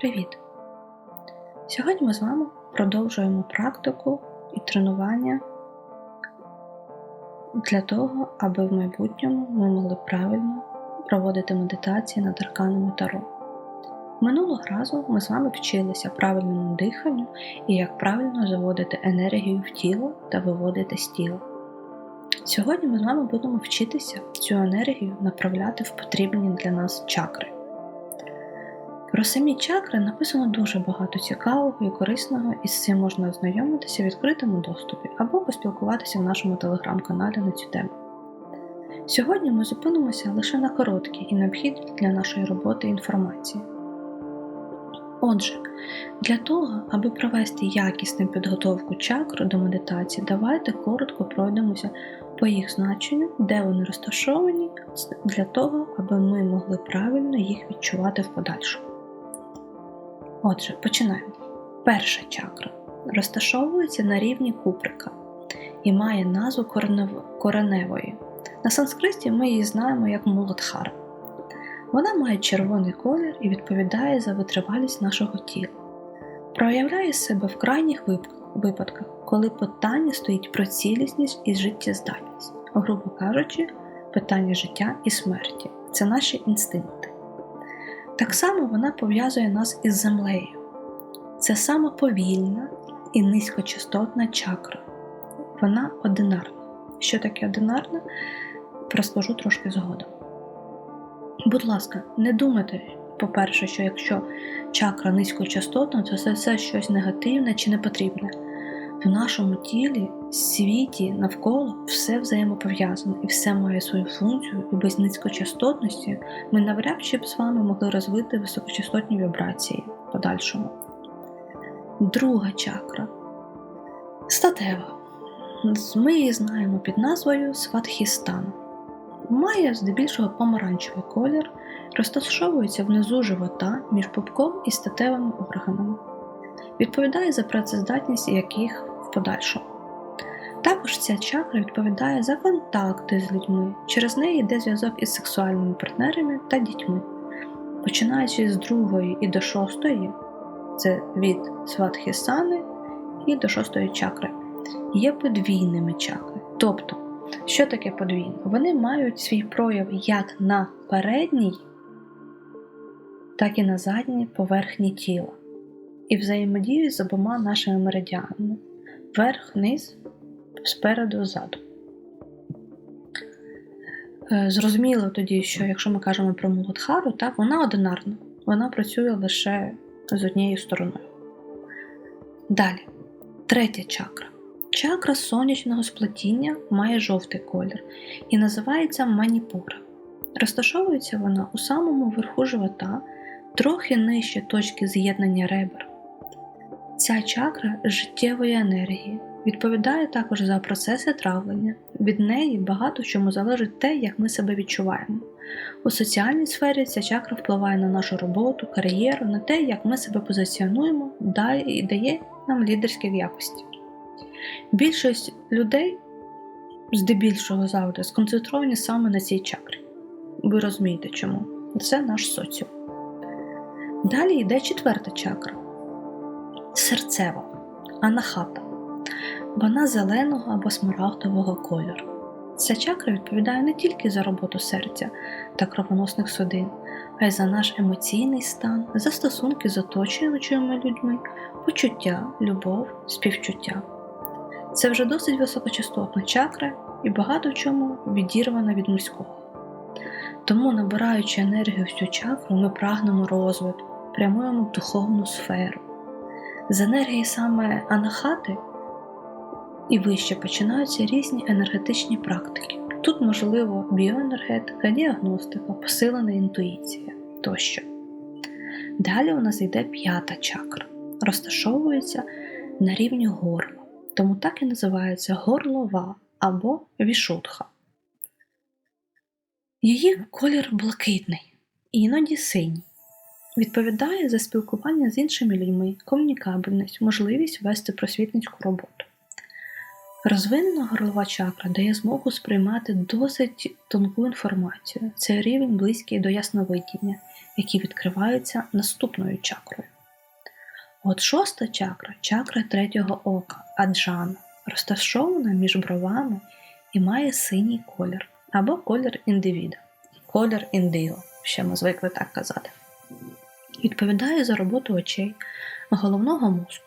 Привіт! Сьогодні ми з вами продовжуємо практику і тренування для того, аби в майбутньому ми могли правильно проводити медитації над арканами Таро. Минулого разу ми з вами вчилися правильному диханню і як правильно заводити енергію в тіло та виводити з тіла. Сьогодні ми з вами будемо вчитися цю енергію направляти в потрібні для нас чакри. Про самі чакри написано дуже багато цікавого і корисного, і з цим можна ознайомитися в відкритому доступі або поспілкуватися в нашому телеграм-каналі на цю тему. Сьогодні ми зупинимося лише на короткій і необхідній для нашої роботи інформації. Отже, для того, аби провести якісну підготовку чакр до медитації, давайте коротко пройдемося по їх значенню, де вони розташовані, для того, аби ми могли правильно їх відчувати в подальшому. Отже, починаємо. Перша чакра розташовується на рівні куприка і має назву кореневої. На санскриті ми її знаємо як Муладхара. Вона має червоний колір і відповідає за витривалість нашого тіла. Проявляє себе в крайніх випадках, коли питання стоїть про цілісність і життєздатність, грубо кажучи, питання життя і смерті це наші інстинкти. Так само вона пов'язує нас із землею. Це сама повільна і низькочастотна чакра. Вона одинарна. Що таке одинарна? Розкажу трошки згодом. Будь ласка, не думайте, по-перше, що якщо чакра низькочастотна, то це все щось негативне чи непотрібне. В нашому тілі, світі, навколо все взаємопов'язано і все має свою функцію, і без низькочастотності ми навряд чи б з вами могли розвити високочастотні вібрації в подальшому. Друга чакра статева. Ми її знаємо під назвою Сватхістан. Має здебільшого помаранчевий колір, розташовується внизу живота між пупком і статевими органами. Відповідає за працездатність яких подальшому. Також ця чакра відповідає за контакти з людьми, через неї йде зв'язок із сексуальними партнерами та дітьми. Починаючи з другої і до шостої, це від сватхісани і до шостої чакри, є подвійними чакри. Тобто, що таке подвійне? Вони мають свій прояв як на передній, так і на задній поверхні тіла і взаємодіють з обома нашими меридіанами вверх, вниз, спереду, ззаду. Е, зрозуміло тоді, що якщо ми кажемо про Муладхару, так, вона одинарна, вона працює лише з однією стороною. Далі, третя чакра. Чакра сонячного сплетіння має жовтий колір і називається маніпура. Розташовується вона у самому верху живота, трохи нижче точки з'єднання ребер. Ця чакра життєвої енергії відповідає також за процеси травлення. Від неї багато в чому залежить те, як ми себе відчуваємо. У соціальній сфері ця чакра впливає на нашу роботу, кар'єру, на те, як ми себе позиціонуємо і дає нам лідерські якості. Більшість людей, здебільшого завжди, сконцентровані саме на цій чакрі. Ви розумієте чому? Це наш соціум. Далі йде четверта чакра серцева, анахата. Вона зеленого або смарагдового кольору. Ця чакра відповідає не тільки за роботу серця та кровоносних судин, а й за наш емоційний стан, за стосунки з оточуючими людьми, почуття, любов, співчуття. Це вже досить високочастотна чакра і багато в чому відірвана від морського. Тому, набираючи енергію в цю чакру, ми прагнемо розвитку, прямуємо в духовну сферу. З енергії саме анахати і вище починаються різні енергетичні практики. Тут можливо біоенергетика, діагностика, посилена інтуїція тощо. Далі у нас йде п'ята чакра, розташовується на рівні горла, тому так і називається горлова або вішутха. Її колір блакитний, іноді синій відповідає за спілкування з іншими людьми, комунікабельність, можливість вести просвітницьку роботу. Розвинена горлова чакра дає змогу сприймати досить тонку інформацію. Це рівень близький до ясновидіння, який відкривається наступною чакрою. От шоста чакра чакра третього ока, аджана, розташована між бровами і має синій колір або колір індивіда, колір індиго, ще ми звикли так казати. Відповідає за роботу очей, головного мозку.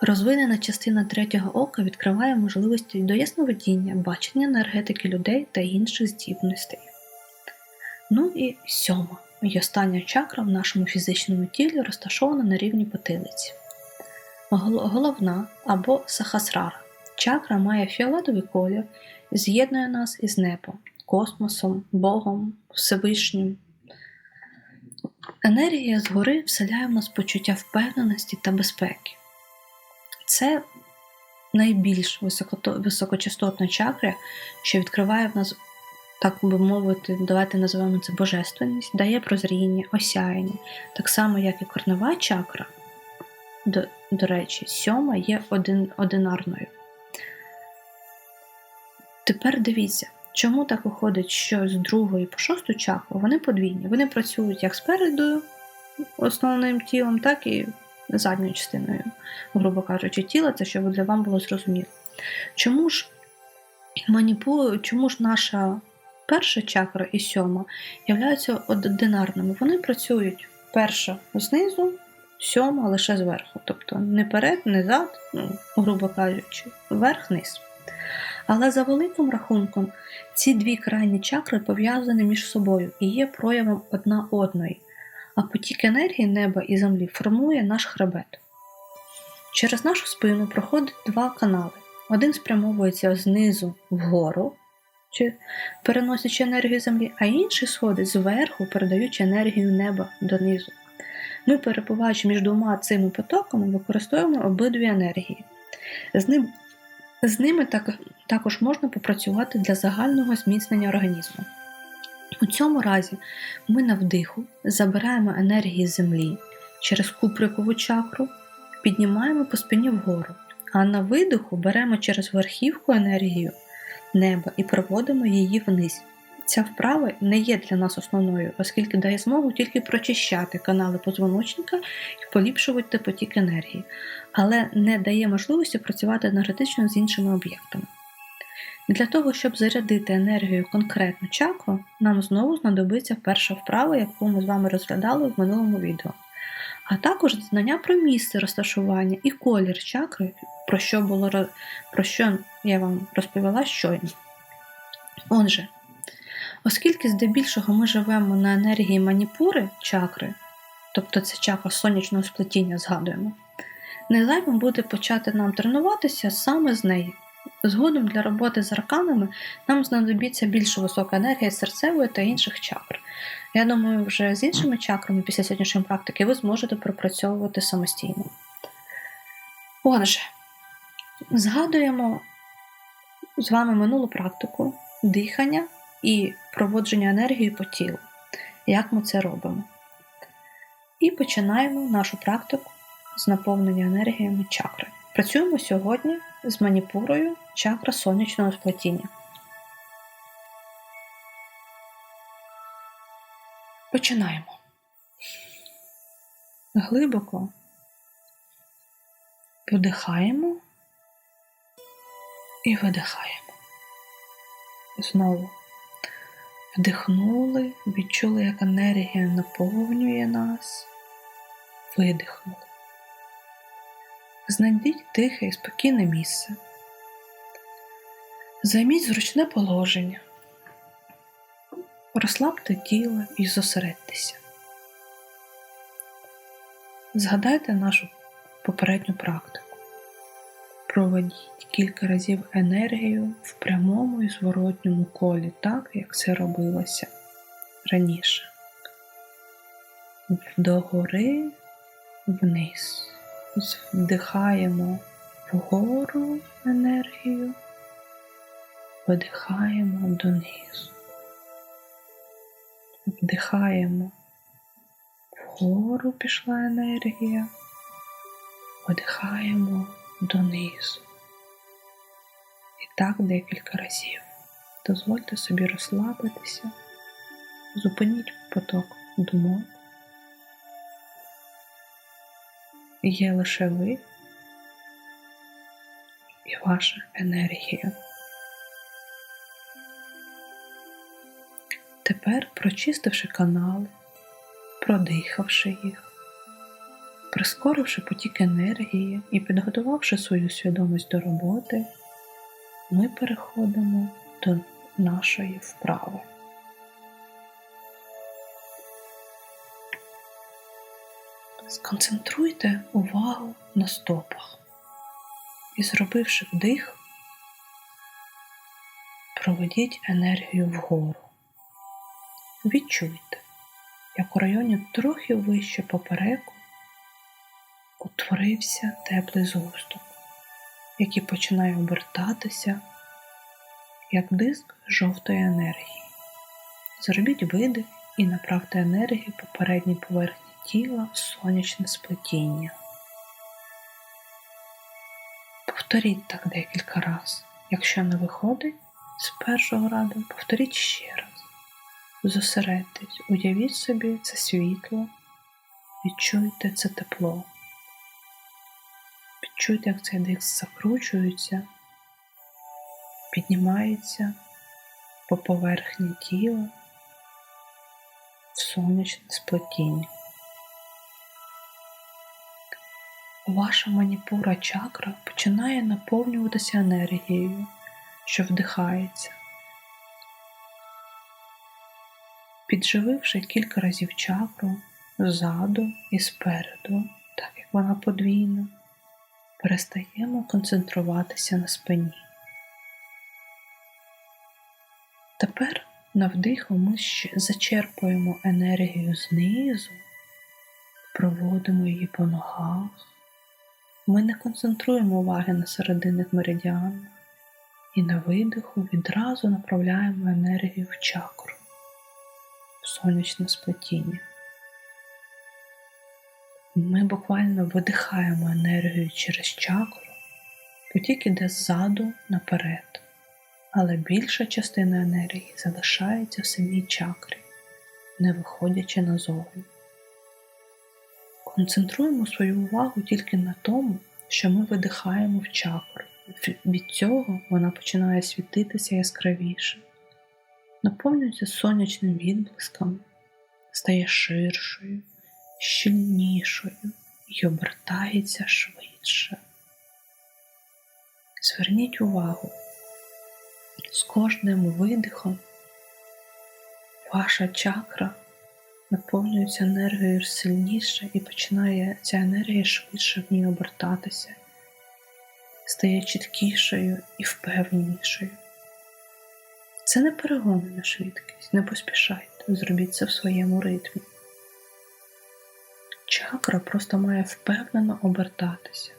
Розвинена частина третього ока відкриває можливості до ясновидіння, бачення енергетики людей та інших здібностей. Ну і сьома і остання чакра в нашому фізичному тілі розташована на рівні потилиці. Головна або сахасрара. Чакра має фіолетовий колір, з'єднує нас із небом, космосом, Богом, Всевишнім. Енергія згори вселяє в нас почуття впевненості та безпеки. Це найбільш високочастотна чакра, що відкриває в нас, так би мовити, давайте називаємо це божественність, дає прозріння, осяяння, так само, як і корнева чакра, до, до речі, сьома є один, одинарною. Тепер дивіться, чому так виходить, що з другої по шосту чакру вони подвійні. Вони працюють як спереду основним тілом, так і задньою частиною, грубо кажучи, тіла, це щоб для вам було зрозуміло. Чому ж маніпу... чому ж наша перша чакра і сьома являються одинарними? Вони працюють перша знизу, сьома лише зверху. Тобто не перед, не зад, ну, грубо кажучи, вверх-низ. Але за великим рахунком, ці дві крайні чакри пов'язані між собою і є проявом одна одної а потік енергії неба і землі формує наш хребет. Через нашу спину проходить два канали. Один спрямовується знизу вгору, чи переносячи енергію землі, а інший сходить зверху, передаючи енергію неба донизу. Ми, перебуваючи між двома цими потоками, використовуємо обидві енергії. З ним, з ними так, також можна попрацювати для загального зміцнення організму. У цьому разі ми на вдиху забираємо енергії землі через куприкову чакру, піднімаємо по спині вгору, а на видиху беремо через верхівку енергію неба і проводимо її вниз. Ця вправа не є для нас основною, оскільки дає змогу тільки прочищати канали позвоночника і поліпшувати потік енергії, але не дає можливості працювати енергетично з іншими об'єктами. Для того, щоб зарядити енергію конкретну чакру, нам знову знадобиться перша вправа, яку ми з вами розглядали в минулому відео. А також знання про місце розташування і колір чакри, про що було, про що я вам розповіла щойно. Отже, оскільки здебільшого ми живемо на енергії маніпури чакри, тобто це чакра сонячного сплетіння, згадуємо, не зайвим буде почати нам тренуватися саме з неї. Згодом для роботи з арканами нам знадобиться більш висока енергія серцевої та інших чакр. Я думаю, вже з іншими чакрами після сьогоднішньої практики ви зможете пропрацьовувати самостійно. Отже, згадуємо з вами минулу практику дихання і проводження енергії по тілу. Як ми це робимо? І починаємо нашу практику з наповнення енергіями чакри. Працюємо сьогодні з маніпурою чакра сонячного сплетіння. Починаємо. Глибоко вдихаємо і видихаємо. Знову вдихнули, відчули, як енергія наповнює нас, видихнули. Знайдіть тихе і спокійне місце. Займіть зручне положення, розслабте тіло і зосередьтеся. Згадайте нашу попередню практику. Проведіть кілька разів енергію в прямому і зворотньому колі, так, як це робилося раніше. Догори вниз вдихаємо вгору енергію, видихаємо донизу, вдихаємо вгору пішла енергія, видихаємо донизу. І так декілька разів. Дозвольте собі розслабитися, зупиніть поток думок. Є лише ви і ваша енергія. Тепер, прочистивши канали, продихавши їх, прискоривши потік енергії і підготувавши свою свідомість до роботи, ми переходимо до нашої вправи. Сконцентруйте увагу на стопах і, зробивши вдих, проведіть енергію вгору. Відчуйте, як у районі трохи вище попереку утворився теплий згусток, який починає обертатися як диск жовтої енергії. Зробіть видих і направте енергію по передній поверхні тіла в сонячне сплетіння. Повторіть так декілька разів. Якщо не виходить з першого раду, повторіть ще раз. Зосередьтесь, уявіть собі це світло, відчуйте це тепло. Відчуйте, як цей диск закручується, піднімається по поверхні тіла в сонячне сплетіння. Ваша маніпура чакра починає наповнюватися енергією, що вдихається. Піджививши кілька разів чакру ззаду і спереду, так як вона подвійна, перестаємо концентруватися на спині. Тепер на вдиху ми зачерпуємо енергію знизу, проводимо її по ногах. Ми не концентруємо уваги на серединних меридіанах і на видиху відразу направляємо енергію в чакру, в сонячне сплетіння. Ми буквально видихаємо енергію через чакру, потік іде ззаду наперед, але більша частина енергії залишається в самій чакрі, не виходячи назовні. Концентруємо свою увагу тільки на тому, що ми видихаємо в чакру. Від цього вона починає світитися яскравіше, наповнюється сонячним відблиском, стає ширшою, щільнішою і обертається швидше. Зверніть увагу, з кожним видихом ваша чакра наповнюється енергією сильніше і починає ця енергія швидше в ній обертатися, стає чіткішою і впевненішою. Це не перегони на швидкість, не поспішайте, зробіть це в своєму ритмі. Чакра просто має впевнено обертатися.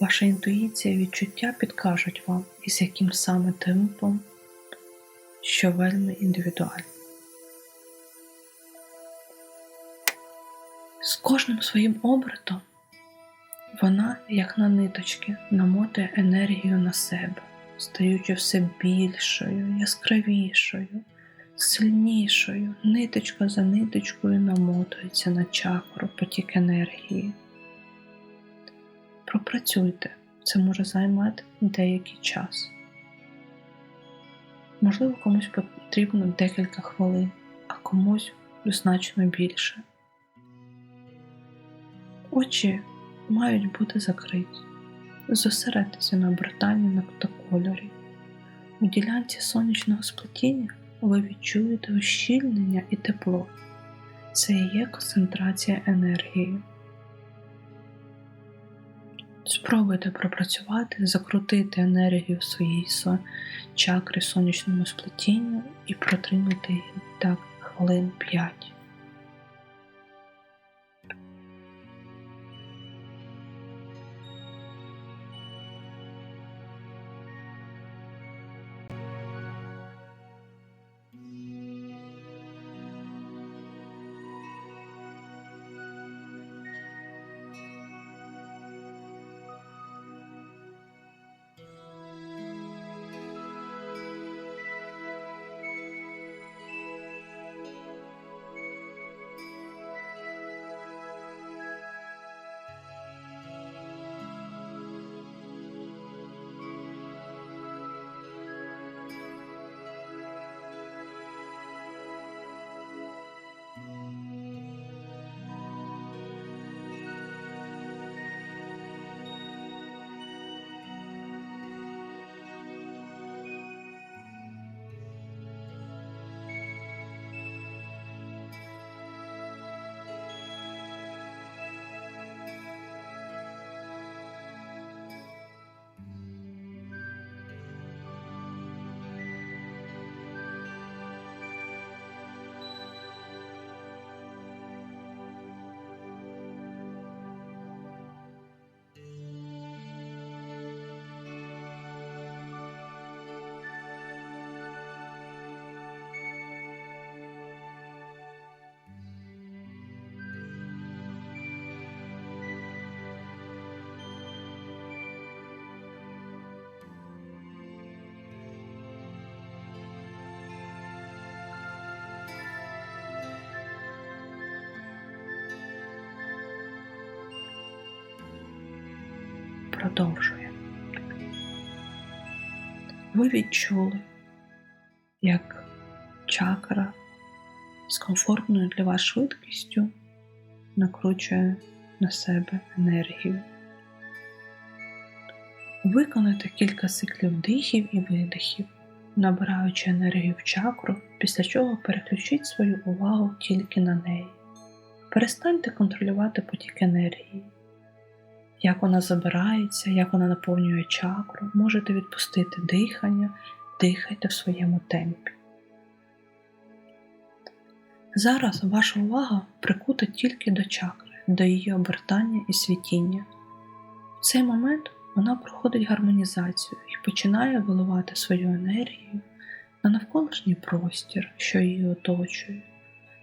Ваша інтуїція і відчуття підкажуть вам, із яким саме темпом, що вельми індивідуально. З кожним своїм обертом вона, як на ниточки, намотує енергію на себе, стаючи все більшою, яскравішою, сильнішою, ниточка за ниточкою намотується на чакру потік енергії. Пропрацюйте, це може займати деякий час. Можливо, комусь потрібно декілька хвилин, а комусь значно більше. Очі мають бути закриті. Зосередьтеся на обертанні на кольорі. У ділянці сонячного сплетіння ви відчуєте ущільнення і тепло. Це і є концентрація енергії. Спробуйте пропрацювати, закрутити енергію в своїй чакрі сонячному сплетінню і протримати її так хвилин 5. Продовжує. Ви відчули, як чакра з комфортною для вас швидкістю накручує на себе енергію. Виконайте кілька циклів вдихів і видихів, набираючи енергію в чакру, після чого переключіть свою увагу тільки на неї. Перестаньте контролювати потік енергії. Як вона забирається, як вона наповнює чакру, можете відпустити дихання, дихайте в своєму темпі. Зараз ваша увага прикута тільки до чакри, до її обертання і світіння. В цей момент вона проходить гармонізацію і починає виливати свою енергію на навколишній простір, що її оточує,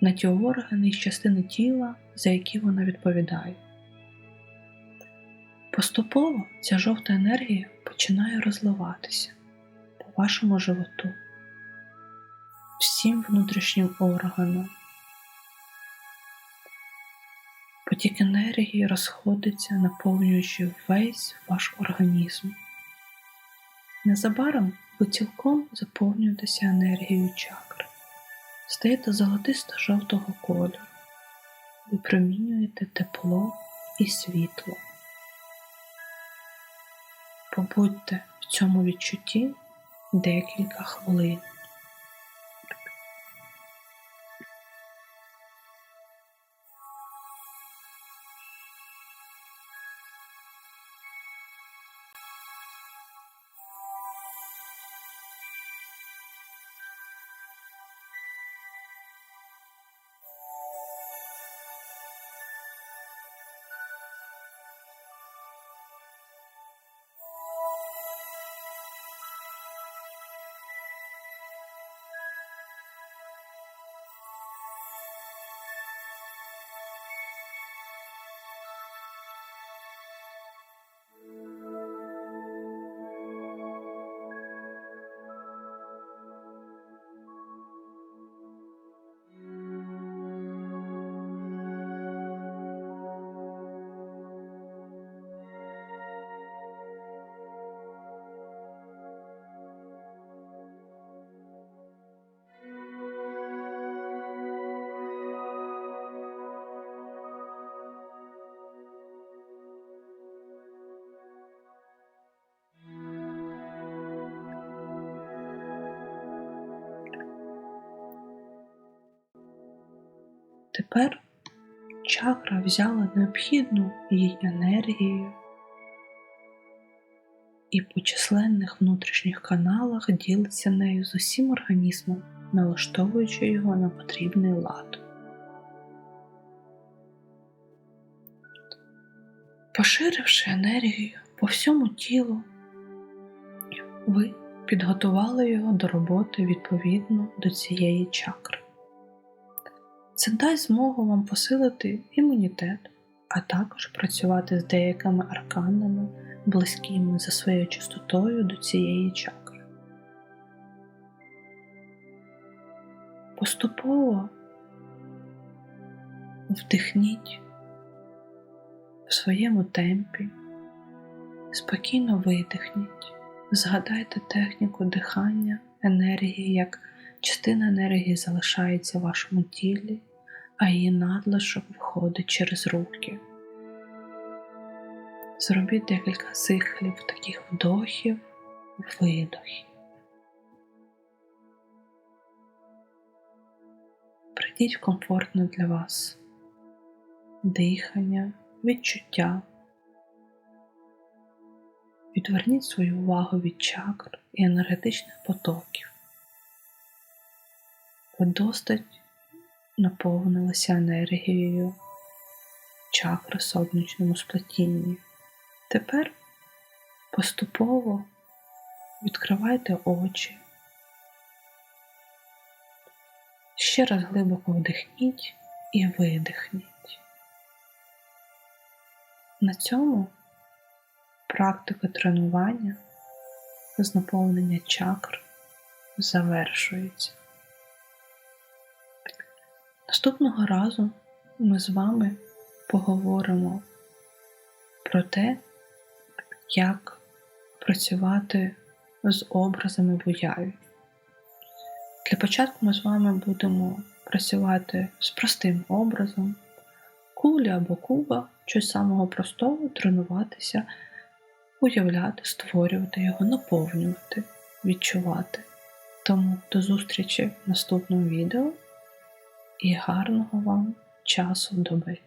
на ті органи і частини тіла, за які вона відповідає. Поступово ця жовта енергія починає розливатися по вашому животу, всім внутрішнім органам. Потік енергії розходиться, наповнюючи весь ваш організм. Незабаром ви цілком заповнюєтеся енергією чакри, стаєте золотисто-жовтого кольору, випромінюєте тепло і світло. Побудьте в цьому відчутті декілька хвилин. Тепер чакра взяла необхідну їй енергію і по численних внутрішніх каналах ділиться нею з усім організмом, налаштовуючи його на потрібний лад. Поширивши енергію по всьому тілу, ви підготували його до роботи відповідно до цієї чакри. Це дасть змогу вам посилити імунітет, а також працювати з деякими арканами, близькими за своєю частотою до цієї чакри. Поступово вдихніть в своєму темпі, спокійно видихніть, згадайте техніку дихання, енергії, як частина енергії залишається в вашому тілі а її надлишок входить через руки. Зробіть декілька циклів таких вдохів, видохів. Прийдіть в комфортне для вас дихання, відчуття. Відверніть свою увагу від чакр і енергетичних потоків. Ви достать наповнилася енергією чакри сонячному сплетінні. Тепер поступово відкривайте очі. Ще раз глибоко вдихніть і видихніть. На цьому практика тренування з наповнення чакр завершується. Наступного разу ми з вами поговоримо про те, як працювати з образами в уяві. Для початку ми з вами будемо працювати з простим образом, кулі або куба, щось самого простого, тренуватися, уявляти, створювати його, наповнювати, відчувати. Тому до зустрічі в наступному відео і гарного вам часу доби!